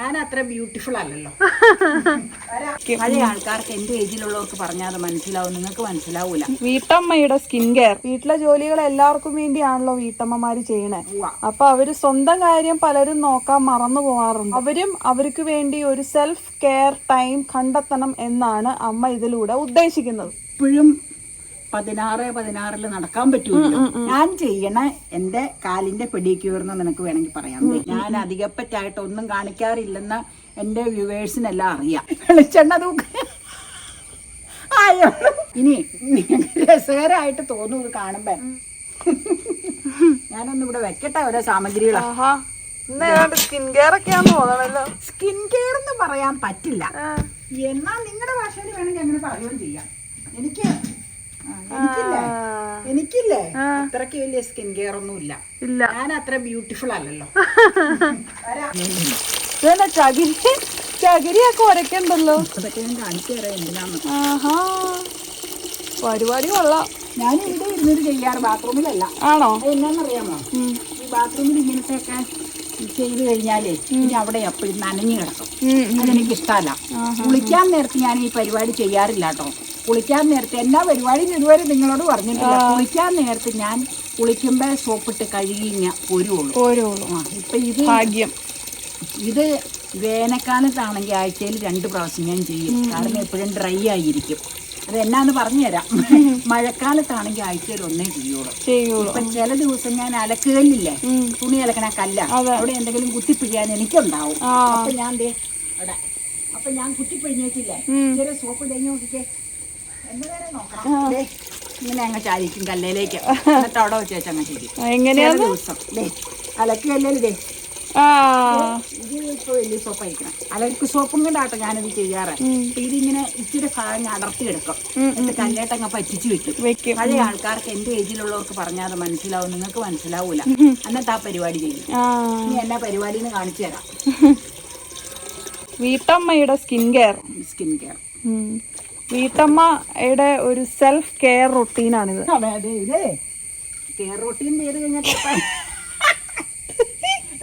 ഞാൻ അത്ര ബ്യൂട്ടിഫുൾ അല്ലല്ലോ. പഴയ ആൾക്കാർക്ക് എന്റെ ഏജിലുള്ളവർക്ക് പറഞ്ഞാൽ അത് മനസ്സിലാവും. നിങ്ങൾക്ക് മനസ്സിലാവൂല. വീട്ടമ്മയുടെ സ്കിൻ കെയർ വീട്ടിലെ ജോലികൾ എല്ലാവർക്കും വേണ്ടിയാണല്ലോ വീട്ടമ്മമാര് ചെയ്യണേ. അപ്പൊ അവർ സ്വന്തം കാര്യം പലരും നോക്കാൻ മറന്നു പോവാറുണ്ട്. അവരും അവർക്ക് വേണ്ടി ഒരു സെൽഫ് കെയർ ടൈം കണ്ടെത്തണം എന്നാണ് അമ്മ ഇതിലൂടെ ഉദ്ദേശിക്കുന്നത്. ഇപ്പോഴും പതിനാറ് പതിനാറിൽ നടക്കാൻ പറ്റൂല്ലോ ഞാൻ ചെയ്യണ എന്റെ കാലിന്റെ പെഡിക്യൂർന്ന് നിനക്ക് വേണമെങ്കിൽ പറയാം. ഞാൻ അധികപ്പറ്റായിട്ട് ഒന്നും കാണിക്കാറില്ലെന്ന് എന്റെ വ്യൂവേഴ്സിനെല്ലാം അറിയാം. വെളിച്ചെണ്ണ തൂക്ക. ആയോ? ഇനി രസകരമായിട്ട് തോന്നും ഇത് കാണുമ്പോ. ഞാനൊന്ന് ഇവിടെ വെക്കട്ടെ ഓരോ സാമഗ്രികളാ. സ്കിൻ കെയർ ഒക്കെയാന്ന് തോന്നണല്ലോ. സ്കിൻ കെയർ എന്ന് പറയാൻ പറ്റില്ല. എന്നാൽ നിങ്ങളുടെ ഭാഷയിൽ വേണമെങ്കിൽ അങ്ങനെ പറയുകയും ചെയ്യാം. എനിക്ക് എനിക്കില്ലേ? എനിക്കില്ലേ? അത്രയ്ക്ക് വലിയ സ്കിൻ കെയർ ഒന്നും ഇല്ല. ഇല്ല ഞാൻ അത്ര ബ്യൂട്ടിഫുൾ അല്ലല്ലോ ചകിരി ചകിരിയൊക്കെ ഉരക്കണ്ടല്ലോ അതൊക്കെ ഞാൻ കാണിച്ചു തരാം എന്തിനാന്ന്. ആഹാ. പരിപാടി കൊള്ളാം. ഞാൻ ഇവിടെ ഇരുന്നിട്ട് ചെയ്യാറ് ബാത്റൂമിലല്ല. ആണോ? എന്നാന്നറിയാമോ? ഈ ബാത്റൂമിൽ ഇങ്ങനത്തെ ഒക്കെ ചെയ്ത് കഴിഞ്ഞാലേ ഇനി അവിടെ എപ്പോഴും നനഞ്ഞു കിടക്കും. അതെനിക്ക് ഇഷ്ടമല്ല കുളിക്കാൻ നേരത്ത് ഞാൻ ഈ പരിപാടി ചെയ്യാറില്ല കേട്ടോ കുളിക്കാൻ നേരത്തെ എല്ലാ പരിപാടിയും ഇതുവരെ നിങ്ങളോട് പറഞ്ഞിട്ടില്ല. കുളിക്കാൻ നേരത്ത് ഞാൻ കുളിക്കുമ്പോ സോപ്പിട്ട് കഴുകി ഞാൻ പോരുള്ളൂ. ആ ഇപ്പൊ ഇത് ഭാഗ്യം. ഇത് വേനൽക്കാലത്താണെങ്കിൽ ആഴ്ചയിൽ രണ്ട് പ്രാവശ്യം ഞാൻ ചെയ്യും. കാരണം എപ്പോഴും ഡ്രൈ ആയിരിക്കും. അത് എന്നാന്ന് പറഞ്ഞുതരാം. മഴക്കാലത്താണെങ്കിൽ ആഴ്ചയിൽ ഒന്നേ ചെയ്യുള്ളൂ. ഇപ്പൊ ചില ദിവസം ഞാൻ അലക്കുകല്ലില്ലേ ഉം. തുണി അലക്കണ കല്ല. അവിടെ എന്തെങ്കിലും കുത്തിപ്പിഴിയാൻ എനിക്കുണ്ടാവും. അപ്പൊ ഞാൻ അവിടെ. അപ്പൊ ഞാൻ കുത്തിപ്പിഴിഞ്ഞേക്കില്ലേ ചില സോപ്പ് തേങ്ങ നോക്കിക്കേ എന്റെ നേരെ നോക്കണം ദേ, ഇങ്ങനെ അങ്ങ് ചാരിക്കും കല്ലിലേക്ക്. എന്നിട്ട് അവിടെ വെച്ച് വെച്ച് അങ്ങ് ശരി എങ്ങനെയാ ദിവസം. ദേ അലക്കുകല്ലേ ദേ. ഇത് ഇപ്പൊ വലിയ സോപ്പ് അയക്കണം അലക്ക് സോപ്പും കൊണ്ടാട്ടോ ഞാനത് ചെയ്യാറ്. ഇതിങ്ങനെ ഇച്ചിരി ഭാഗം അടർത്തി എടുക്കും. എന്നിട്ട് കല്ലേട്ടങ്ങ് പറ്റിച്ചു വെക്കും. വെക്കും. അതേ ആൾക്കാർക്ക് എന്റെ ഏജിലുള്ളവർക്ക് പറഞ്ഞാൽ അത് മനസ്സിലാവും. നിങ്ങൾക്ക് മനസ്സിലാവൂല. എന്നിട്ട് ആ പരിപാടി ചെയ്യും. ഇനി എന്നാ പരിപാടി എന്ന് കാണിച്ചു തരാം. വീട്ടമ്മയുടെ സ്കിൻ കെയർ. Skin care. വീട്ടമ്മയുടെ ഒരു സെൽഫ് കെയർ റൊട്ടീനാണിത് കെയർ റൊട്ടീൻ ചെയ്ത് കഴിഞ്ഞാൽ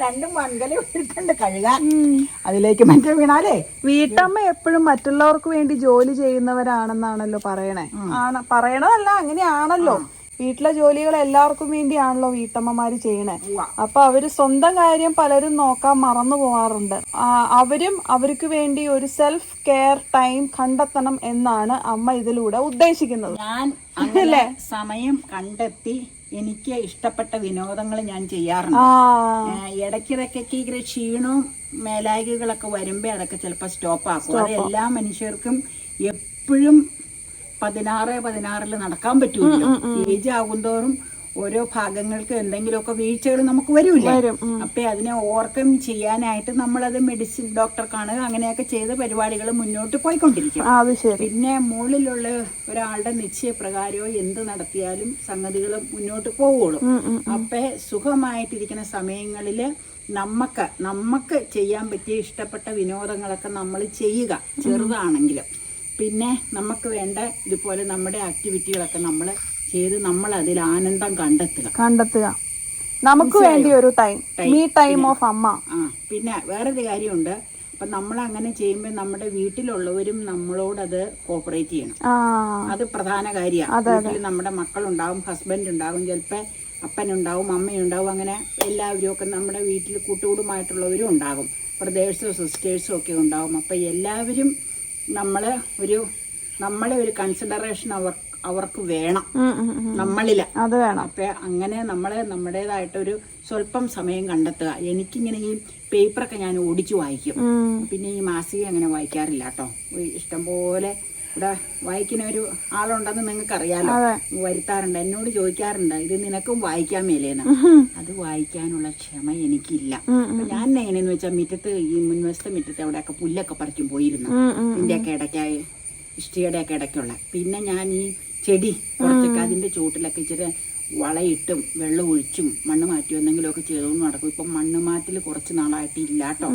രണ്ടും മൺകല ഇട്ടിട്ടുണ്ട് കഴുകാൻ. അതിലേക്ക് മറ്റേ വീണാലേ. വീട്ടമ്മ എപ്പോഴും മറ്റുള്ളവർക്ക് വേണ്ടി ജോലി ചെയ്യുന്നവരാണെന്നാണല്ലോ പറയണേ. ആണ് പറയണതല്ല അങ്ങനെയാണല്ലോ. വീട്ടിലെ ജോലികൾ എല്ലാവർക്കും വേണ്ടിയാണല്ലോ വീട്ടമ്മമാര് ചെയ്യണേ. അപ്പൊ അവർ സ്വന്തം കാര്യം പലരും നോക്കാൻ മറന്നു പോവാറുണ്ട്. അവരും അവർക്ക് വേണ്ടി ഒരു സെൽഫ് കെയർ ടൈം കണ്ടെത്തണം എന്നാണ് അമ്മ ഇതിലൂടെ ഉദ്ദേശിക്കുന്നത്. ഞാൻ സമയം കണ്ടെത്തി എനിക്ക് ഇഷ്ടപ്പെട്ട വിനോദങ്ങൾ ഞാൻ ചെയ്യാറുണ്ട്. ഇടയ്ക്കിടയ്ക്ക് ഇടയ്ക്കിടയ്ക്കൊക്കെ ഇങ്ങനെ ക്ഷീണവും മേലായികളൊക്കെ വരുമ്പോ അതൊക്കെ ചിലപ്പോൾ സ്റ്റോപ്പ് ആക്കും. അത് എല്ലാ മനുഷ്യർക്കും എപ്പോഴും പതിനാറ് പതിനാറിൽ നടക്കാൻ പറ്റൂല്ലോ ഏജ് ആകുന്തോറും ഓരോ ഭാഗങ്ങൾക്ക് എന്തെങ്കിലുമൊക്കെ വീഴ്ചകൾ നമുക്ക് വരില്ല വരും അപ്പൊ അതിനെ ഓവർകം ചെയ്യാനായിട്ട് നമ്മളത് മെഡിസിൻ ഡോക്ടർ കാണുക അങ്ങനെയൊക്കെ ചെയ്ത പരിപാടികൾ മുന്നോട്ട് പോയിക്കൊണ്ടിരിക്കും. പിന്നെ മുകളിലുള്ള ഒരാളുടെ നിശ്ചയപ്രകാരമോ എന്ത് നടത്തിയാലും സംഗതികൾ മുന്നോട്ട് പോവുള്ളൂ. അപ്പൊ സുഖമായിട്ടിരിക്കുന്ന സമയങ്ങളിൽ നമുക്ക് നമുക്ക് ചെയ്യാൻ പറ്റിയ ഇഷ്ടപ്പെട്ട വിനോദങ്ങളൊക്കെ നമ്മൾ ചെയ്യുക ചെറുതാണെങ്കിലും. പിന്നെ നമുക്ക് വേണ്ട ഇതുപോലെ നമ്മുടെ ആക്ടിവിറ്റികളൊക്കെ നമ്മൾ ചെയ്ത് നമ്മൾ അതിൽ ആനന്ദം കണ്ടെത്തുക. കണ്ടെത്തുക. നമുക്ക് വേണ്ടി ഒരു ടൈം മീ ടൈം ഓഫ് അമ്മ. ആ പിന്നെ വേറൊരു കാര്യമുണ്ട്. അപ്പം നമ്മൾ അങ്ങനെ ചെയ്യുമ്പോൾ നമ്മുടെ വീട്ടിലുള്ളവരും നമ്മളോട് അത് കോപ്പറേറ്റ് ചെയ്യണം അത് പ്രധാന കാര്യമാണ് വീട്ടിൽ നമ്മുടെ മക്കളുണ്ടാവും ഹസ്ബൻഡ് ഉണ്ടാവും ചിലപ്പോൾ അപ്പനുണ്ടാവും അമ്മയുണ്ടാവും അങ്ങനെ എല്ലാവരും ഒക്കെ നമ്മുടെ വീട്ടിൽ കൂട്ടുകൂടുമായിട്ടുള്ളവരും ഉണ്ടാകും. ബ്രദേഴ്സോ സിസ്റ്റേഴ്സോ ഒക്കെ ഉണ്ടാവും. അപ്പം എല്ലാവരും നമ്മൾ ഒരു നമ്മളെ ഒരു കൺസിഡറേഷൻ അവർ അവർക്ക് വേണം. നമ്മളിൽ. അത് വേണം. അപ്പൊ അങ്ങനെ നമ്മളെ നമ്മുടേതായിട്ടൊരു സ്വല്പം സമയം കണ്ടെത്തുക. എനിക്കിങ്ങനെ ഈ പേപ്പറൊക്കെ ഞാൻ ഓടിച്ചു വായിക്കും. പിന്നെ ഈ മാസിക അങ്ങനെ വായിക്കാറില്ല കേട്ടോ ഇഷ്ടംപോലെ ഇവിടെ വായിക്കുന്ന ഒരു ആളുണ്ടെന്ന് നിങ്ങൾക്ക് അറിയാലോ അതെ. വരുത്താറുണ്ട് എന്നോട് ചോദിക്കാറുണ്ട് ഇത് നിനക്കും വായിക്കാൻ മേലേന്ന്. അത് വായിക്കാനുള്ള ക്ഷമ എനിക്കില്ല. ഞാൻ എങ്ങനെയെന്ന് വെച്ചാൽ മുറ്റത്ത് ഈ മുൻവശത്തെ മുറ്റത്ത് അവിടെയൊക്കെ പുല്ലൊക്കെ പറിക്കും പോയിരുന്നു. ഇതിന്റെ ഒക്കെ ഇടയ്ക്കായി ഒക്കെ ഇടയ്ക്കുള്ള. പിന്നെ ഞാൻ ഈ ചെടി കുറച്ചൊക്കെ അതിന്റെ ചുവട്ടിലൊക്കെ ഇച്ചിരി വളയിട്ടും വെള്ളം ഒഴിച്ചും മണ്ണ് മാറ്റി എന്തെങ്കിലുമൊക്കെ ചെയ്തുകൊണ്ട് നടക്കും. ഇപ്പം മണ്ണ് മാറ്റിൽ കുറച്ച് നാളായിട്ട് ഇല്ലാട്ടോ.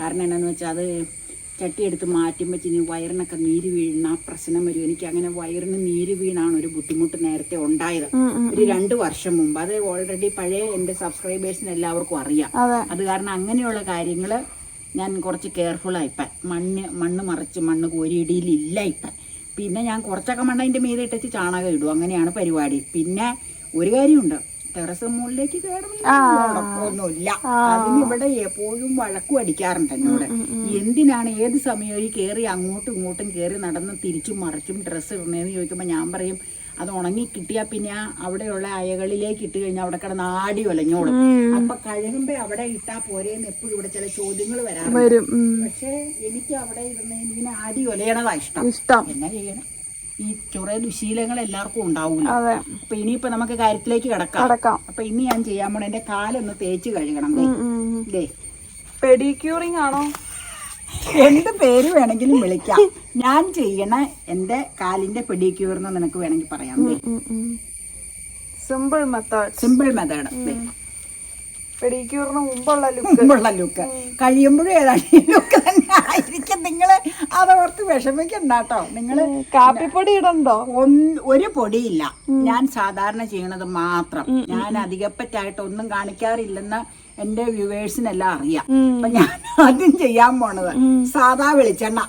കാരണം എന്നാന്ന് വെച്ചാൽ അത് ചട്ടി എടുത്ത് മാറ്റുമ്പോൾ ഇനി വയറിനൊക്കെ നീര് വീഴുന്ന ആ പ്രശ്നം വരും. എനിക്ക് അങ്ങനെ വയറിന് നീര് വീണാണ് ഒരു ബുദ്ധിമുട്ട് നേരത്തെ ഉണ്ടായത്. ഒരു രണ്ട് വർഷം മുമ്പ്. അത് ഓൾറെഡി പഴയ എന്റെ സബ്സ്ക്രൈബേഴ്സിന് എല്ലാവർക്കും അറിയാം. അത്. കാരണം അങ്ങനെയുള്ള കാര്യങ്ങൾ ഞാൻ കുറച്ച് കെയർഫുൾ ഇപ്പം. മണ്ണ് മണ്ണ് മറിച്ച് മണ്ണ് കോരിയിടിയിലില്ല ഇപ്പം. പിന്നെ ഞാൻ കുറച്ചൊക്കെ മണ്ണ് അതിന്റെ മീതെ ഇട്ടിച്ച് ചാണകം ഇടും. അങ്ങനെയാണ് പരിപാടി. പിന്നെ ഒരു കാര്യമുണ്ട്. ടെറസ് മുകളിലേക്ക് കയറുന്നില്ല അതിന് ഇവിടെ എപ്പോഴും വഴക്കും അടിക്കാറുണ്ട് എന്നോട്. എന്തിനാണ് ഏത് സമയവും ഈ കയറി അങ്ങോട്ടും ഇങ്ങോട്ടും കയറി നടന്ന് തിരിച്ചും മറിച്ചും ഡ്രസ്സ് ഇടണേന്ന് ചോദിക്കുമ്പോൾ ഞാൻ പറയും അത് ഉണങ്ങി കിട്ടിയാൽ പിന്നെ അവിടെയുള്ള അയകളിലേക്ക് ഇട്ട് കഴിഞ്ഞാൽ അവിടെ കിടന്ന് ആടി ഒലഞ്ഞോളും. അപ്പൊ കഴുകുമ്പോ അവിടെ ഇട്ടാ പോരേന്ന് എപ്പോഴും ഇവിടെ ചില ചോദ്യങ്ങൾ വരാറുണ്ട്. പക്ഷെ പക്ഷേ എനിക്ക് അവിടെ ഇരുന്ന് ഇങ്ങനെ ആടി ഒലയണതാ ഇഷ്ടം. ഇഷ്ടം. എന്നാ ചെയ്യണം? ഈ ചൊറേ ദുശീലങ്ങൾ എല്ലാവർക്കും ഉണ്ടാവൂല. അതെ. അപ്പൊ ഇനിയിപ്പോ നമുക്ക് കാര്യത്തിലേക്ക് കിടക്കാം. കിടക്കാം. അപ്പൊ ഇനി ഞാൻ ചെയ്യാൻ പോണ എന്റെ കാലൊന്ന് തേച്ച് കഴുകണം ദേ. പെഡിക്യൂറിങ് ആണോ? എന്ത് പേര് വേണമെങ്കിലും വിളിക്കാം. ഞാൻ ചെയ്യണ എന്റെ കാലിന്റെ പെഡിക്യൂർ എന്ന് നിനക്ക് വേണമെങ്കിൽ പറയാം സിമ്പിൾ മെത്തേഡ് സിമ്പിൾ മെത്തേഡ് പെഡിക്യൂറിന് മുമ്പുള്ള ലുക്ക് മുമ്പുള്ള ലുക്ക് കഴിയുമ്പോഴും ഏതാണ് ലുക്ക് തന്നെ ആയിരിക്കും നിങ്ങൾ. അതോർത്ത് വിഷമിക്കണ്ട കേട്ടോ നിങ്ങൾ കാപ്പിപ്പൊടി ഇടണ്ടോ? ഒരു പൊടിയില്ല. ഞാൻ സാധാരണ ചെയ്യണത് മാത്രം. ഞാൻ അധികപ്പറ്റായിട്ട് ഒന്നും കാണിക്കാറില്ലെന്ന് എന്റെ വ്യൂവേഴ്സിനെല്ലാം അറിയാം. അപ്പൊ ഞാൻ ആദ്യം ചെയ്യാൻ പോണത് സാധാ വെളിച്ചെണ്ണ.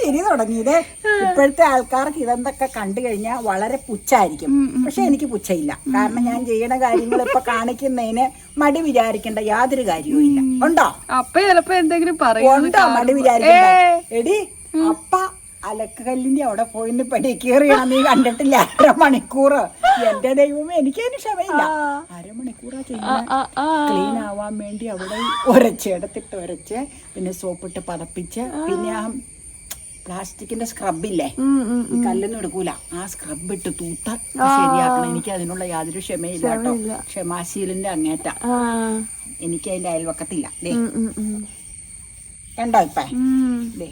ചിരി തുടങ്ങിയത്? ഇപ്പോഴത്തെ ആൾക്കാർക്ക് ഇതെന്തൊക്കെ കണ്ടു കഴിഞ്ഞാൽ വളരെ പുച്ഛായിരിക്കും. പക്ഷെ എനിക്ക് പുച്ഛയില്ല. കാരണം ഞാൻ ചെയ്യണ കാര്യങ്ങൾ ഇപ്പൊ കാണിക്കുന്നതിന് മടി വിചാരിക്കേണ്ട യാതൊരു കാര്യവും ഇല്ല ഉണ്ടോ? അപ്പൊ ചിലപ്പോ എന്തെങ്കിലും പറയും ഉണ്ടോ മടി വിചാരിക്കണ്ട? എടി അപ്പ അലക്കല്ലിന്റെ അവിടെ പോയിന്ന് കേറിയാ നീ കണ്ടിട്ടില്ല? അരമണിക്കൂർ എന്റെ ദൈവമേ എനിക്കതിന് ക്ഷമയില്ല. അരമണിക്കൂറാ ചെയ്യുന്നത് ക്ലീൻ ആവാൻ വേണ്ടി അവിടെ ഉരച്ച് എടുത്തിട്ട് ഉരച്ച് പിന്നെ സോപ്പിട്ട് പതപ്പിച്ച് പിന്നെ ആ പ്ലാസ്റ്റിക്കിന്റെ സ്ക്രബില്ലേ? ഈ കല്ലൊന്നും എടുക്കൂല. ആ സ്ക്രബ് ഇട്ട് തൂത്ത ശരിയാക്കണം. എനിക്ക് അതിനുള്ള യാതൊരു ക്ഷമയില്ല കേട്ടോ. ക്ഷമാശീലിന്റെ അങ്ങേറ്റ. എനിക്ക് അതിന്റെ അയൽവക്കത്തില്ല. ദേ. കണ്ടോ ഇപ്പേ? ദേ.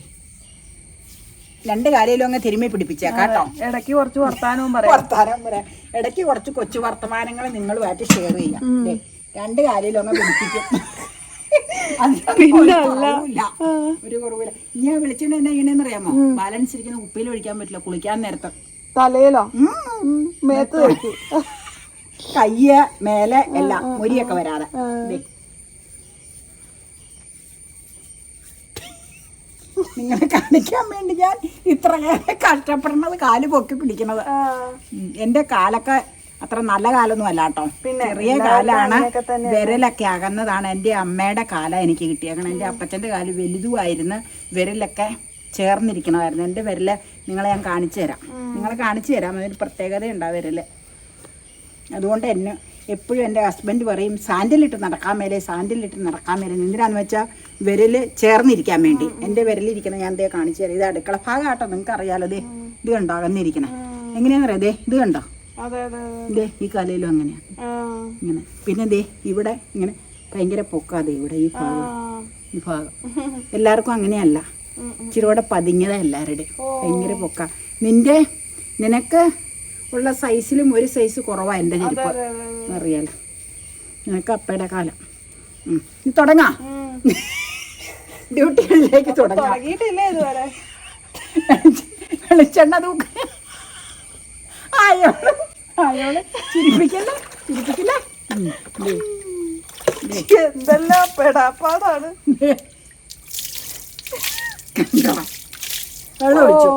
രണ്ട് കാലയിലും അങ്ങ് തിരുമ്മി പിടിപ്പിച്ചേ കേട്ടോ? ഇടയ്ക്ക് കുറച്ച് വർത്താനവും പറയാം. വർത്താനം പറയാം. ഇടയ്ക്ക് കുറച്ച് കൊച്ചു വർത്തമാനങ്ങൾ നിങ്ങളുമായിട്ട് ഷെയർ ചെയ്യാം. രണ്ട് കാലയിലും അങ്ങ് പിടിപ്പിക്കും. ഒരു കുറവില്ല ഞാൻ വിളിച്ചിട്ട് എന്നാ അറിയാമോ? ബാലൻസ് ഇരിക്കുന്ന കുപ്പിയിൽ ഒഴിക്കാൻ പറ്റില്ല കുളിക്കാൻ നേരത്തെ. തലയിലോ? മേത്ത് കയ്യ് മേലെ എല്ലാം മുരിയൊക്കെ വരാതെ. നിങ്ങളെ കാണിക്കാൻ വേണ്ടി ഞാൻ ഇത്ര കഷ്ടപ്പെടുന്നത് കാൽ പൊക്കി പിടിക്കുന്നത്. എന്റെ എന്റെ കാലൊക്കെ അത്ര നല്ല കാലൊന്നും അല്ല കേട്ടോ. പിന്നെ ചെറിയ കാലാണ് വിരലൊക്കെ അകന്നതാണ് എന്റെ അമ്മയുടെ കാല എനിക്ക് കിട്ടിയേക്കണം എന്റെ അപ്പച്ചന്റെ കാൽ വലുതുമായിരുന്നു. വിരലൊക്കെ ചേർന്നിരിക്കണമായിരുന്നു. എന്റെ വിരൽ നിങ്ങളെ ഞാൻ കാണിച്ചു തരാം. നിങ്ങളെ കാണിച്ചു തരാം. അതിന് പ്രത്യേകത ഉണ്ടാവും വിരൽ. അതുകൊണ്ട് എന്നെ എപ്പോഴും എന്റെ ഹസ്ബൻഡ് പറയും സാൻഡലിട്ട് നടക്കാൻ മേലെ സാൻഡലിട്ട് നടക്കാൻ മേലെ. എന്തിനാന്ന് വെച്ചാൽ വിരൽ ചേർന്നിരിക്കാൻ വേണ്ടി. എന്റെ വിരലിരിക്കണം ഞാൻ ദേ കാണിച്ചു തരാം. ഇത് അടുക്കള ഭാഗം കേട്ടോ നിങ്ങൾക്ക് അറിയാലോ ദേ ഇത് കണ്ടോ അകന്നിരിക്കണേ? എങ്ങനെയാണെന്നറിയാം ദേ? ഇത് കണ്ടോ? ദേ ഈ കലയിലും അങ്ങനെയാണ് ഇങ്ങനെ. പിന്നെ ദേ ഇവിടെ ഇങ്ങനെ ഭയങ്കര പൊക്കാതെ ഇവിടെ ഈ ഭാഗം. ഈ ഭാഗം. എല്ലാവർക്കും അങ്ങനെയല്ല. ഇച്ചിരി കൂടെ പതിഞ്ഞതാ എല്ലാവരുടെയും. ഭയങ്കര പൊക്ക. നിന്റെ നിനക്ക് ഉള്ള സൈസിലും ഒരു സൈസ് കുറവാണ് എന്റെ ചെരുപ്പ്. അറിയാലോ. നിനക്ക് അപ്പയുടെ കാലം. ഇനി തുടങ്ങാം. ഡ്യൂട്ടികളിലേക്ക് തുടങ്ങാം. വെളിച്ചെണ്ണ തൂക്ക. അയോൾ അയോൾ ചിരിപ്പിക്കല്ലേ? ചിരിപ്പിക്കില്ല. എന്തെല്ലാം പെടാപ്പാടാണ്. കണ്ടോ? വെള്ളം ഓ ഒഴിച്ചു.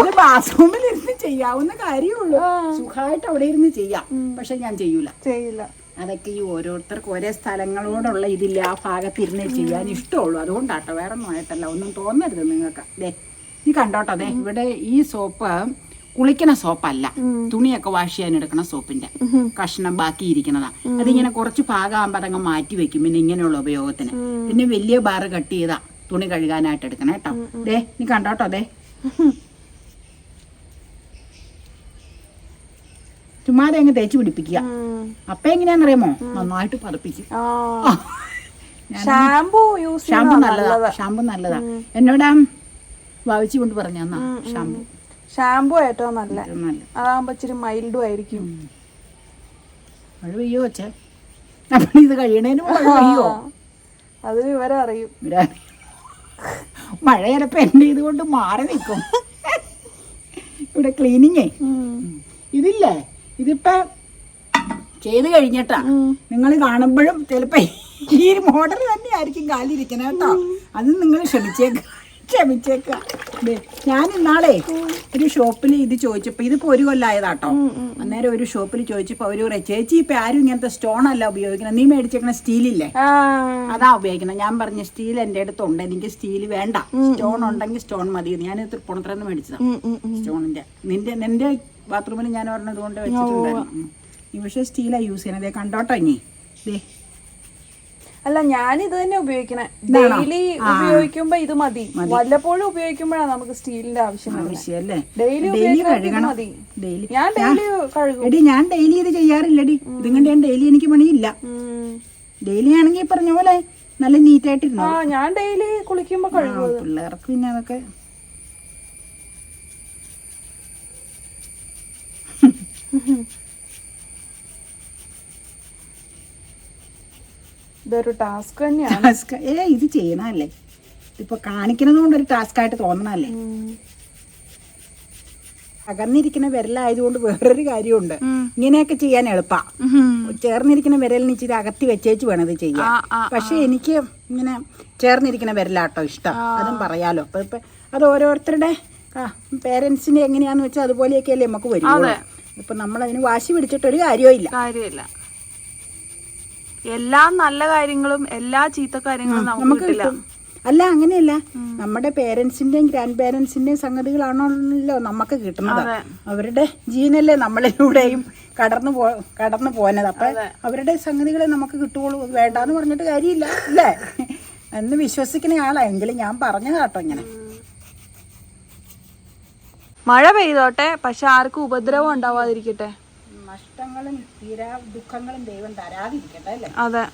ഇത് ബാത്റൂമിൽ ഇരുന്ന് ചെയ്യാവുന്ന കാര്യമുള്ളൂ. സുഖമായിട്ട് അവിടെ ഇരുന്ന് ചെയ്യാം. പക്ഷെ ഞാൻ ചെയ്യൂല. ചെയ്യില്ല. അതൊക്കെ ഈ ഓരോരുത്തർക്ക് ഓരോ സ്ഥലങ്ങളോടുള്ള ഇതില്ല. ആ ഭാഗത്ത് ഇരുന്ന് ചെയ്യാൻ ഇഷ്ടമുള്ളൂ. അതുകൊണ്ടാട്ടോ വേറെ ഒന്നും ആയിട്ടല്ല. ഒന്നും തോന്നരുത് നിങ്ങൾക്ക്. ദേ നീ കണ്ടോട്ടോ അതെ ഇവിടെ ഈ സോപ്പ് കുളിക്കണ സോപ്പല്ല. തുണിയൊക്കെ വാഷ് ചെയ്യാൻ എടുക്കണ സോപ്പിന്റെ. കഷ്ണം ബാക്കി ഇരിക്കുന്നതാ അതിങ്ങനെ കുറച്ച് ഭാഗമാകുമ്പോൾ അതങ്ങ് മാറ്റി വെക്കും. പിന്നെ ഇങ്ങനെയുള്ള ഉപയോഗത്തിന്. പിന്നെ വലിയ ബാറ് കട്ട് ചെയ്താ തുണി കഴുകാനായിട്ട് എടുക്കണം കേട്ടോ ദേ നീ കണ്ടോട്ടോ അതെ ചുമ്മാതെ അങ്ങ് തേച്ച് പിടിപ്പിക്കുക. അപ്പ എങ്ങനെയാണെന്നറിയാമോ നന്നായിട്ട് പതപ്പിക്കും. ഷാമ്പു ഷാമ്പു നല്ലതാ. ഷാമ്പു നല്ലതാ. എന്നോടാ വാവിച്ചു കൊണ്ട് പറഞ്ഞ തന്നാ ഷാമ്പു ഷാമ്പു ഏറ്റവും നല്ല അതാകുമ്പോ ഇച്ചിരി മൈൽഡും ആയിരിക്കും. മഴ പെയ്യോ അച്ഛൻ അപ്പൊ ഇത് കഴിയണേന് മഴ പെയ്യോ? അത് വിവരം അറിയും. മഴ ചിലപ്പോ എന്റെ ഇതുകൊണ്ട് മാറി നിൽക്കും. ഇവിടെ ക്ലീനിങ്ങേ ഇതില്ലേ? ഇതിപ്പോ ചെയ്ത് കഴിഞ്ഞിട്ടാ. നിങ്ങൾ കാണുമ്പോഴും ചിലപ്പോ ഈ മോഡൽ തന്നെയായിരിക്കും ആയിരിക്കും കാലിരിക്കണ കേട്ടോ. അത് നിങ്ങൾ ക്ഷമിച്ചേക്ക. ക്ഷമിച്ചേക്ക. ഞാൻ ഇന്നാളേ ഒരു ഷോപ്പിൽ ഇത് ചോദിച്ചപ്പോ ഇതിപ്പോ ഒരു കൊല്ലായതാട്ടോ. അന്നേരം ഒരു ഷോപ്പിൽ ചോദിച്ചപ്പോ അവർ പറയാം ചേച്ചി ഇപ്പൊ ആരും ഇങ്ങനത്തെ സ്റ്റോൺ അല്ല ഉപയോഗിക്കണം. നീ മേടിച്ചേക്കണ സ്റ്റീലില്ലേ അതാ ഉപയോഗിക്കണം. ഞാൻ പറഞ്ഞു സ്റ്റീൽ എന്റെ അടുത്തുണ്ട്. എനിക്ക് സ്റ്റീൽ വേണ്ട. സ്റ്റോൺ ഉണ്ടെങ്കിൽ സ്റ്റോൺ മതി ഞാൻ തൃപ്പൂണിത്തറന്ന് മേടിച്ചതാ. സ്റ്റോണിന്റെ നിന്റെ നിന്റെ ബാത്റൂമിൽ ഞാൻ പറഞ്ഞത് കൊണ്ട് വെച്ചിട്ടുണ്ടായിരുന്നു. ഈ പക്ഷേ സ്റ്റീലാ യൂസ് ചെയ്യണത് കണ്ടോട്ടോ ഇനി. ദേ അല്ല ഞാൻ ഇത് തന്നെ ഉപയോഗിക്കണേ. ഡെയിലി ഉപയോഗിക്കുമ്പോ ഇത് മതി. വല്ലപ്പോഴും ഉപയോഗിക്കുമ്പോഴാണ് നമുക്ക് സ്റ്റീലിന്റെ ആവശ്യം ആവശ്യമല്ലേ ഡെയിലി ഡെയിലി ഉപയോഗിക്കുന്നത് ഇത് കഴുകണം. മതി. ഡെയിലി. ഞാൻ ഡെയിലി കഴുകും. എടി ഞാൻ ഡെയിലി ഇത് ചെയ്യാറില്ലടി. ഇതും കൊണ്ട് ഞാൻ ഡെയിലി എനിക്ക് പണിയില്ല. ഡെയിലി ആണെങ്കിൽ പറഞ്ഞ പോലെ നല്ല നീറ്റായിട്ടിരുന്നു ഞാൻ ഡെയിലി കുളിക്കുമ്പോ കഴുകും പിള്ളേർക്ക് പിന്നെ അതൊക്കെ ഇതൊരു ടാസ്ക് തന്നെയാണ്. ടാസ്ക് ഏ ഇത് ചെയ്യണല്ലേ ഇപ്പൊ കാണിക്കുന്നത് കൊണ്ട് ഒരു ടാസ്ക് ആയിട്ട് തോന്നണല്ലേ. അകന്നിരിക്കുന്ന വിരലായതുകൊണ്ട് വേറൊരു കാര്യമുണ്ട്. ഇങ്ങനെയൊക്കെ ചെയ്യാൻ എളുപ്പാ. ചേർന്നിരിക്കുന്ന വിരലിന് ഇച്ചിരി അകത്തി വെച്ചേച്ച് വേണം ഇത് ചെയ്യാൻ. പക്ഷെ എനിക്ക് ഇങ്ങനെ ചേർന്നിരിക്കുന്ന വിരലാട്ടോ ഇഷ്ടം. അതും പറയാലോ. അപ്പൊ ഇപ്പൊ അത് ഓരോരുത്തരുടെ പേരൻസിന്റെ എങ്ങനെയാന്ന് വെച്ചാൽ അതുപോലെയൊക്കെ അല്ലേ നമുക്ക് വരും ഇപ്പൊ നമ്മൾ അതിന് വാശി പിടിച്ചിട്ടൊരു കാര്യമില്ല. എല്ലാ നല്ല കാര്യങ്ങളും എല്ലാ ചീത്ത കാര്യങ്ങളും നമുക്ക് കിട്ടില്ല. അല്ല അങ്ങനെയല്ല. നമ്മുടെ പേരൻസിന്റെയും ഗ്രാൻഡ് പേരൻസിന്റെയും സംഗതികളാണല്ലോ നമുക്ക് കിട്ടുന്നത്. അവരുടെ ജീവനല്ലേ നമ്മളിലൂടെയും കടന്നു പോ കടന്നു പോനത് അപ്പൊ അവരുടെ സംഗതികളെ നമുക്ക് കിട്ടുകയുള്ളൂ. വേണ്ടാന്ന് പറഞ്ഞിട്ട് കാര്യമില്ല അല്ലേ? എന്ന് വിശ്വസിക്കുന്ന ആളാ. എങ്കിലും ഞാൻ പറഞ്ഞു കേട്ടോ ഇങ്ങനെ. മഴ പെയ്തോട്ടെ പക്ഷെ ആർക്കും ഉപദ്രവം ഉണ്ടാവാതിരിക്കട്ടെ. നഷ്ടങ്ങളും തീരാ ദുഃഖങ്ങളും ദൈവം തരാതിരിക്കട്ടെ അല്ലേ? അതെ.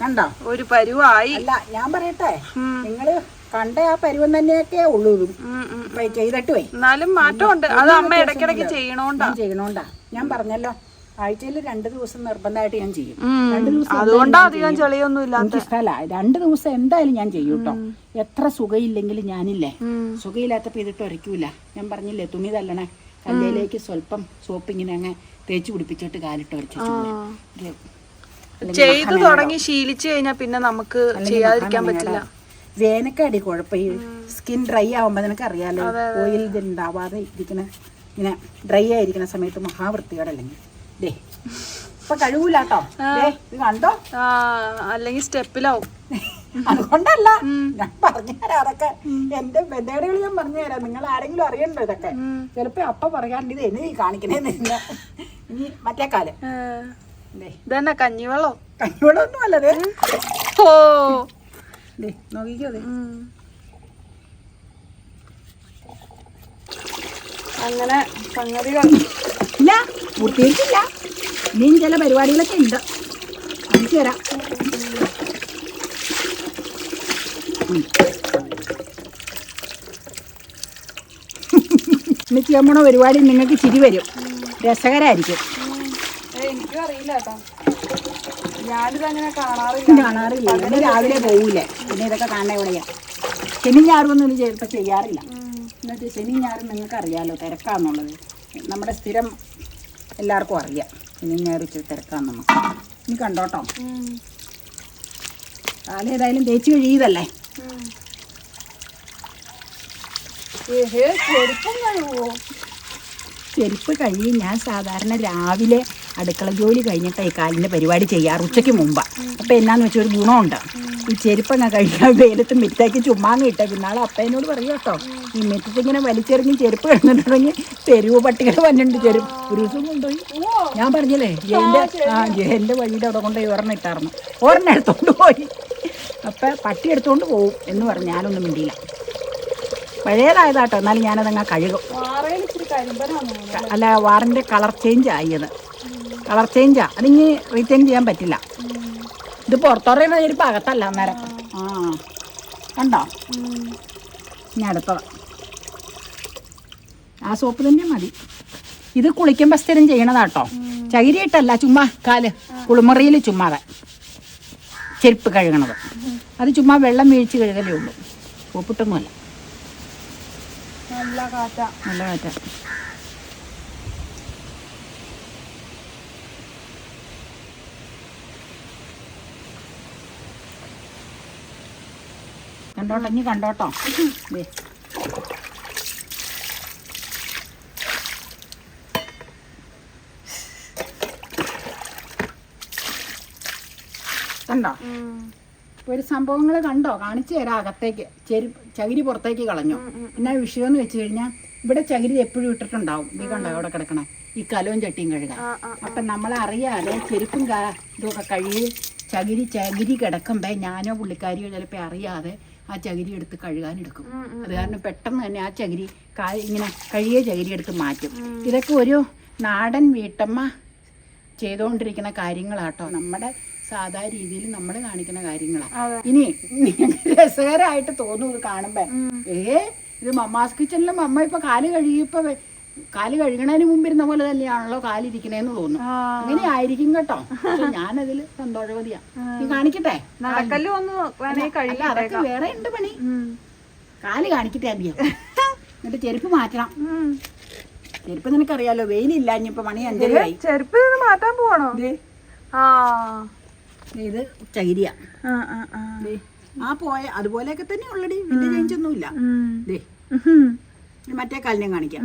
കണ്ടോ? ഒരു പരുവായി. അല്ല ഞാൻ പറയട്ടെ? നിങ്ങൾ കണ്ട ആ പരുവം തന്നെയൊക്കെ ഉള്ളൂ. ചെയ്തിട്ട് പോയി എന്നാലും മാറ്റമുണ്ട്. അത് അമ്മ ഇടയ്ക്കിടയ്ക്ക് ചെയ്യണോണ്ടാ. ചെയ്യണോണ്ടാ. ഞാൻ പറഞ്ഞല്ലോ. ആഴ്ചയിൽ രണ്ട് ദിവസം നിർബന്ധമായിട്ട് ഞാൻ ചെയ്യും. രണ്ട് ദിവസം അതുകൊണ്ടാ അധികം ചെളിയൊന്നും ഇല്ല എനിക്ക് ഇഷ്ടമല്ല രണ്ട് ദിവസം എന്തായാലും ഞാൻ ചെയ്യും കേട്ടോ എത്ര സുഖയില്ലെങ്കിലും ഞാനില്ലേ. ഉം. സുഖയില്ലാത്തപ്പോ ഇതിട്ട് ഉരയ്ക്കൂല ഞാൻ പറഞ്ഞില്ലേ തുണി തല്ലണേ. കല്ലയിലേക്ക് സ്വല്പം സോപ്പ് ഇങ്ങനെ അങ്ങ് തേച്ച് പിടിപ്പിച്ചിട്ട് കാലിട്ട് ഉരച്ചു ചെയ്തു തുടങ്ങി ശീലിച്ചു കഴിഞ്ഞാൽ പിന്നെ നമുക്ക് ചെയ്യാതിരിക്കാൻ പറ്റില്ല. വേനക്കടി കുഴപ്പം. ഈ സ്കിൻ ഡ്രൈ ആവുമ്പോ നിനക്ക് അറിയാലോ ഓയിൽ ഇതുണ്ടാവാതെ ഇരിക്കുന്ന ഇങ്ങനെ ഡ്രൈ ആയിരിക്കുന്ന സമയത്ത് മഹാവൃത്തിയോടല്ലെങ്കിൽ ദേ ഇപ്പൊ ഇത് കണ്ടോ? അല്ലെങ്കിൽ സ്റ്റെപ്പിലാവും. അതുകൊണ്ടല്ല ഞാൻ പറഞ്ഞുതരാം അതൊക്കെ. എന്റെ ബന്ധേടുകൾ ഞാൻ പറഞ്ഞു പറഞ്ഞുതരാം നിങ്ങൾ ആരെങ്കിലും അറിയണ്ടോ ഇതൊക്കെ? ചിലപ്പോ അപ്പ പറയാണ്ട് ഇത് എന്നെ കാണിക്കണേന്ന്. ഇനി മറ്റേ കാലം. ഇതന്നെ കഞ്ഞിവെള്ളോ? കഞ്ഞിവെള്ളമൊന്നും അല്ലതേ ഓ. നോക്കിക്കോ. അങ്ങനെ സംഗതികൾ. ഇല്ല. പൂർത്തീകരിച്ചില്ല ഇനിയും ചില പരിപാടികളൊക്കെ ഉണ്ട് കാണിച്ചു തരാം ഉം. ഇനി ചെയ്യാൻ പോണ പരിപാടി നിങ്ങൾക്ക് ചിരി വരും രസകരമായിരിക്കും എനിക്കും അറിയില്ല കേട്ടോ ഞാനിതങ്ങനെ കാണാറില്ല കാണാറില്ല ഇന്ന് രാവിലെ പോകൂലേ പിന്നെ ഇതൊക്കെ കാണാൻ എവിടെയാ ശനി ഞാറൊന്നും ഇത് ചിലപ്പോൾ ചെയ്യാറില്ല എന്നുവെച്ചാൽ ശനി ഞാറും നിങ്ങൾക്ക് അറിയാമല്ലോ തിരക്കാന്നുള്ളത് നമ്മുടെ സ്ഥിരം എല്ലാവർക്കും അറിയാം. ഇനി ഞാൻ ഇച്ചിരി തിരക്കാന്ന് നമുക്ക്. ഇനി കണ്ടോട്ടോ. കാലം കാലേതായാലും തേച്ച് കഴിയതല്ലേ ചെരുപ്പ് കഴിയും ഞാൻ സാധാരണ രാവിലെ അടുക്കള ജോലി കഴിഞ്ഞിട്ട് ഈ കാലിന്റെ പരിപാടി ചെയ്യാറ് ഉച്ചയ്ക്ക് മുമ്പാണ് അപ്പം എന്നാന്ന് വെച്ചാൽ ഒരു ഗുണമുണ്ട്. ഈ ചെരുപ്പങ്ങ് കഴിക്കാൻ വെയിലത്ത് മിറ്റാക്കി ചുമ്മാങ്ങ ഇട്ടേ. പിന്നാളെ അപ്പേനോട് പറയും കേട്ടോ ഈ മിറ്റത്ത് ഇങ്ങനെ വലിച്ചെറിഞ്ഞ് ചെരുപ്പ് കിടന്നിട്ടുണ്ടെങ്കിൽ തെരുവ് പട്ടികൾ വന്നിട്ടുണ്ട് ചെരുപ്പ്. ഒരു ദിവസം കൊണ്ടുപോയി. ഞാൻ പറഞ്ഞില്ലേ ജയന്റെ ആ ജയന്റെ വഴിയുടെ അവിടെ കൊണ്ടുപോയി ഒരെണ്ണം ഇട്ടായിരുന്നു ഒരെണ്ണം എടുത്തോണ്ട് പോയി. അപ്പം പട്ടി എടുത്തുകൊണ്ട് പോവും എന്ന് പറഞ്ഞു. ഞാനൊന്നും മിണ്ടിയില്ല. പഴയതായതാട്ടോ. എന്നാലും ഞാനതങ്ങ് കഴുകും. അല്ല വാറിന്റെ കളർ ചേഞ്ച് ആയത് കളർ ചേഞ്ചാ. അതിനി റീചേഞ്ച് ചെയ്യാൻ പറ്റില്ല. ഇത് പുറത്തുറയുന്ന ഒരു അകത്തല്ല അന്നേരം. ആ കണ്ടോ. ഇനി അടുത്തത്. ആ സോപ്പ് തന്നെ മതി. ഇത് കുളിക്കുമ്പോൾ സ്ഥിരം ചെയ്യണതാട്ടോ. ചകിരിയിട്ടല്ല ചുമ്മാ കാൽ. കുളിമുറിയിൽ ചുമ്മാതെ ചെരുപ്പ് കഴുകണത്. അത് ചുമ്മാ വെള്ളം വീഴ്ച കഴുകലേ ഉള്ളൂ. സോപ്പിട്ടൊന്നുമല്ല. നല്ല കാറ്റ. നല്ല കാറ്റാ. കണ്ടോട്ടോ ഇനി കണ്ടോട്ടോ. കണ്ടോ? ഒരു സംഭവങ്ങൾ കണ്ടോ? കാണിച്ചു തരാം അകത്തേക്ക്. ചെരു ചകിരി പുറത്തേക്ക് കളഞ്ഞു. പിന്നെ വിഷയം എന്ന് വെച്ച് കഴിഞ്ഞാൽ ഇവിടെ ചകിരി എപ്പോഴും ഇട്ടിട്ടുണ്ടാവും. നീ കണ്ടോ അവിടെ കിടക്കണേ? ഈ കലവും ചട്ടിയും കഴുകാൻ. അപ്പം നമ്മളെ അറിയാതെ ചെരുപ്പും ഇതൊക്കെ കഴുകി ചകിരി ചകിരി കിടക്കുമ്പോൾ ഞാനോ പുള്ളിക്കാരിയോ ചിലപ്പോൾ അറിയാതെ ആ ചകിരി എടുത്ത് കഴുകാനെടുക്കും. അത് കാരണം പെട്ടെന്ന് തന്നെ ആ ചകിരി കാ ഇങ്ങനെ കഴുകിയ ചകിരി എടുത്ത് മാറ്റും. ഇതൊക്കെ ഒരു നാടൻ വീട്ടമ്മ ചെയ്തുകൊണ്ടിരിക്കുന്ന കാര്യങ്ങളാട്ടോ. നമ്മുടെ സാധാ രീതിയിൽ നമ്മൾ കാണിക്കുന്ന കാര്യങ്ങളാണ് ഇനി രസകരമായിട്ട് തോന്നും ഇത് കാണുമ്പോ ഏ ഇത് മമ്മാസ് കിച്ചണിലും അമ്മ ഇപ്പൊ കാൽ കഴുകിയപ്പോ കാൽ കഴുകണതിന് മുമ്പ് ഇരുന്ന പോലെ തന്നെയാണല്ലോ കാലിരിക്കണേന്ന് തോന്നും ആ. അങ്ങനെ ആയിരിക്കും കേട്ടോ ഞാനതിൽ സന്തോഷവതിയാ. നീ കാണിക്കട്ടെ? അല്ല അതൊക്കെ വേറെ ഉണ്ട് പണി. കാൽ കാണിക്കട്ടെ അധികം എന്നിട്ട് ചെരുപ്പ് മാറ്റണം. ചെരുപ്പ് നിനക്കറിയാലോ വെയിലില്ല ഇനിയിപ്പോ മണി അഞ്ചരയായി. ചെരുപ്പ് മാറ്റാൻ പോവാണോ? ആ. ഇത് ചകിരിയ. ആ, പോയ അതുപോലെയൊക്കെ തന്നെ ഉള്ളടി വലിയ ചേഞ്ചൊന്നുമില്ല. മറ്റേ കാലിനെ കാണിക്കാം.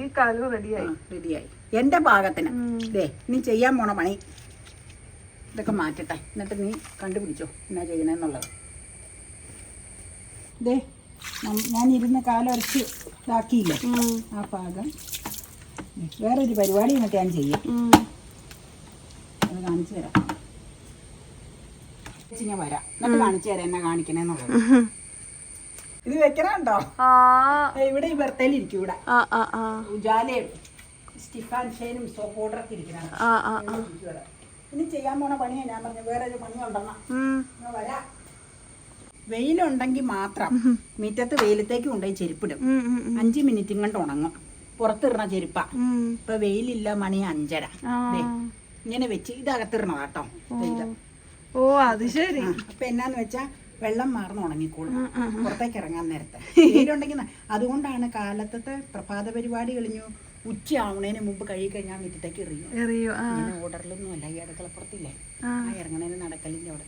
ഈ കാലു റെഡിയായി റെഡിയായി എന്റെ ഭാഗത്തിന് ദേ നീ ചെയ്യാൻ പോണ പണി. ഇതൊക്കെ മാറ്റട്ടെ. എന്നിട്ട് നീ കണ്ടുപിടിച്ചോ എന്നാ ചെയ്യണെന്നുള്ളത്. ദേ ഞാൻ ഇരുന്ന് കാലൊരച്ച് ഇതാക്കിയില്ലേ? ആ ഭാഗം വേറൊരു പരിപാടി എന്നിട്ട് ഞാൻ ചെയ്യാം. അത് കാണിച്ചു തരാം. ഞാൻ വരാം. എന്നിട്ട് കാണിച്ചു തരാം എന്നാ കാണിക്കണേന്നുള്ളത്. ഇത് വെക്കണുണ്ടോ? ഇവിടെ ഈ ബർത്തയിൽ ഇരിക്കും ഇവിടെ. ഉജാലയും സ്റ്റിഫാൻ ഷേനും സോപ്പ് പൗഡറൊക്കെ ഇരിക്കണം ഇനി ചെയ്യാൻ പോണ പണിയാ ഞാൻ പറഞ്ഞു വേറെ ഒരു പണി ഉണ്ടെന്നാ. വരാ. വെയിലുണ്ടെങ്കിൽ മാത്രം മുറ്റത്ത് വെയിലത്തേക്ക് കൊണ്ടുപോയി ചെരുപ്പിടും. അഞ്ച് മിനിറ്റും കൊണ്ട് ഉണങ്ങും. പുറത്തിടണ ചെരുപ്പ. ഇപ്പൊ വെയിലില്ല മണി അഞ്ചര. ഇങ്ങനെ വെച്ച് ഇത് അകത്തിടണം കേട്ടോ. ഓ. അത് ശരി. അപ്പൊ എന്നാന്ന് വെച്ചാ വെള്ളം മാർന്ന് ഉണങ്ങിക്കോളും. പുറത്തേക്ക് ഇറങ്ങാൻ നേരത്തെ. വെയിലുണ്ടെങ്കിൽ അതുകൊണ്ടാണ് കാലത്തത്തെ പ്രഭാത പരിപാടി കഴിഞ്ഞു ഉച്ചയാവണേന് മുമ്പ് കഴുകി കഴിഞ്ഞാൽ മിറ്റത്തേക്ക് എറിയും. എറിയും ഓർഡറിലൊന്നും അല്ല ഈ അടുക്കളപ്പുറത്തില്ലേ ആ. ഇറങ്ങണേന് നടക്കലിന്റെ അവിടെ.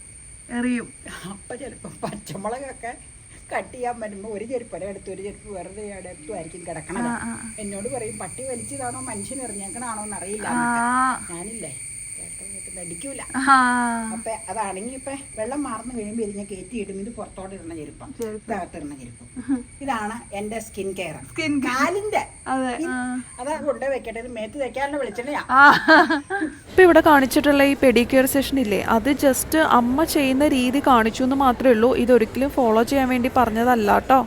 എറിയും. അപ്പം ചിലപ്പോൾ പച്ചമുളകൊക്കെ കട്ട് ചെയ്യാൻ വരുമ്പോൾ ഒരു ചെരുപ്പട എടുത്ത് ഒരു ചെരുപ്പ് വെറുതെ അടുത്തുമായിരിക്കും കിടക്കണത്. എന്നോട് പറയും പട്ടി വലിച്ചതാണോ മനുഷ്യൻ എറിഞ്ഞേക്കണാണോ എന്നറിയില്ല ഞാനില്ലേ അടിക്കൂല അപ്പൊ അതാണെങ്കിൽ ഇപ്പൊ വെള്ളം മാർന്നു കഴിയുമ്പോൾ ഇതിനെ കയറ്റിയിടും ഇത് പുറത്തോട്ട് ഇടുന്ന ചെരുപ്പം. ഇതകത്ത് ഇടുന്ന ചെരുപ്പം ഇതാണ് എന്റെ സ്കിൻ കെയർ. സ്കിൻ കാലിന്റെ അതെ കൊണ്ടേ വെക്കട്ടെ. ഇത് മേത്ത് വെക്കാനുള്ള വെളിച്ചെണ്ണയാ. ഇപ്പൊ ഇവിടെ കാണിച്ചിട്ടുള്ള ഈ പെഡിക്യൂർ സെഷൻ ഇല്ലേ? അത് ജസ്റ്റ് അമ്മ ചെയ്യുന്ന രീതി കാണിച്ചു എന്ന് മാത്രമേ ഉള്ളൂ. ഇതൊരിക്കലും ഫോളോ ചെയ്യാൻ വേണ്ടി പറഞ്ഞതല്ല കേട്ടോ.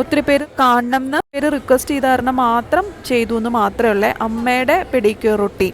ഒത്തിരി പേര് കാണണം എന്ന് പേര് റിക്വസ്റ്റ് ചെയ്ത കാരണം മാത്രം ചെയ്തു എന്ന് മാത്രമേ ഉള്ളേ. അമ്മയുടെ പെഡിക്യൂർ റൊട്ടീൻ.